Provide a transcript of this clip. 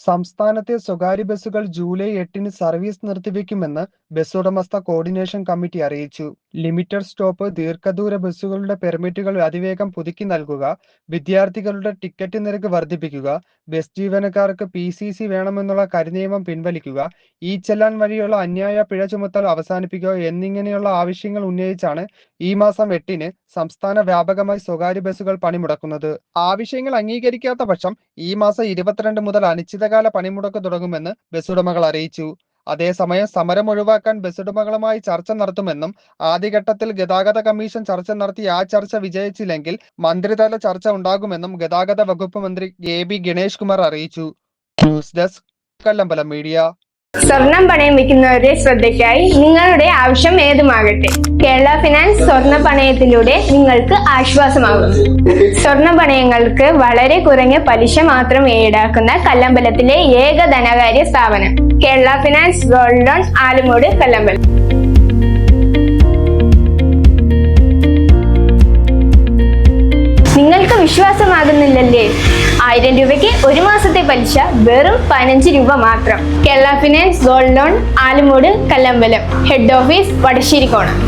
സംസ്ഥാനത്തെ സ്വകാര്യ ബസ്സുകൾ ജൂലൈ എട്ടിന് സർവീസ് നിർത്തിവെക്കുമെന്ന് ബസ് ഉടമസ്ഥ കോർഡിനേഷൻ കമ്മിറ്റി അറിയിച്ചു. ലിമിറ്റഡ് സ്റ്റോപ്പ് ദീർഘദൂര ബസ്സുകളുടെ പെർമിറ്റുകൾ അതിവേഗം പുതുക്കി നൽകുക വിദ്യാർത്ഥികളുടെ ടിക്കറ്റ് നിരക്ക് വർദ്ധിപ്പിക്കുക ബസ് ജീവനക്കാർക്ക് പി സി സി വേണമെന്നുള്ള കരിനിയമം പിൻവലിക്കുക ഈ ചെല്ലാൻ വഴിയുള്ള അന്യായ പിഴ ചുമത്തൽ അവസാനിപ്പിക്കുക എന്നിങ്ങനെയുള്ള ആവശ്യങ്ങൾ ഉന്നയിച്ചാണ് ഈ മാസം എട്ടിന് സംസ്ഥാന വ്യാപകമായി സ്വകാര്യ ബസ്സുകൾ പണിമുടക്കുന്നത്. ആവശ്യങ്ങൾ അംഗീകരിക്കാത്ത പക്ഷം ഈ മാസം ഇരുപത്തിരണ്ട് മുതൽ അനിശ്ചിതകാല പണിമുടക്ക് തുടങ്ങുമെന്ന് ബസ് ഉടമകൾ അറിയിച്ചു. അതേസമയം സമരം ഒഴിവാക്കാൻ ബസ് ഉടമകളുമായി ചർച്ച നടത്തുമെന്നും ആദ്യഘട്ടത്തിൽ ഗതാഗത കമ്മീഷൻ ചർച്ച നടത്തി ആ ചർച്ച വിജയിച്ചില്ലെങ്കിൽ മന്ത്രിതല ചർച്ച ഉണ്ടാകുമെന്നും ഗതാഗത വകുപ്പ് മന്ത്രി എ ബി ഗണേഷ് കുമാർ അറിയിച്ചു. News desk Kallambalam media. സ്വർണം പണയം വെക്കുന്നവരുടെ ശ്രദ്ധയ്ക്കായി നിങ്ങളുടെ ആവശ്യം ഏതുമാകട്ടെ. കേരള ഫിനാൻസ് സ്വർണ പണയത്തിലൂടെ നിങ്ങൾക്ക് ആശ്വാസമാകും. സ്വർണ പണയങ്ങൾക്ക് വളരെ കുറഞ്ഞ പലിശ മാത്രം ഈടാക്കുന്ന കല്ലമ്പലത്തിലെ ഏക ധനകാര്യ സ്ഥാപനം Kerala finance gold loan Alumoodu Kallambalam. നിങ്ങൾക്ക് വിശ്വാസമാകുന്നില്ലല്ലേ? ആയിരം രൂപയ്ക്ക് ഒരു മാസത്തെ പലിശ വെറും പതിനഞ്ച് രൂപ മാത്രം. Kerala finance gold loan Alumoodu Kallambalam. Head office Vadasserikonam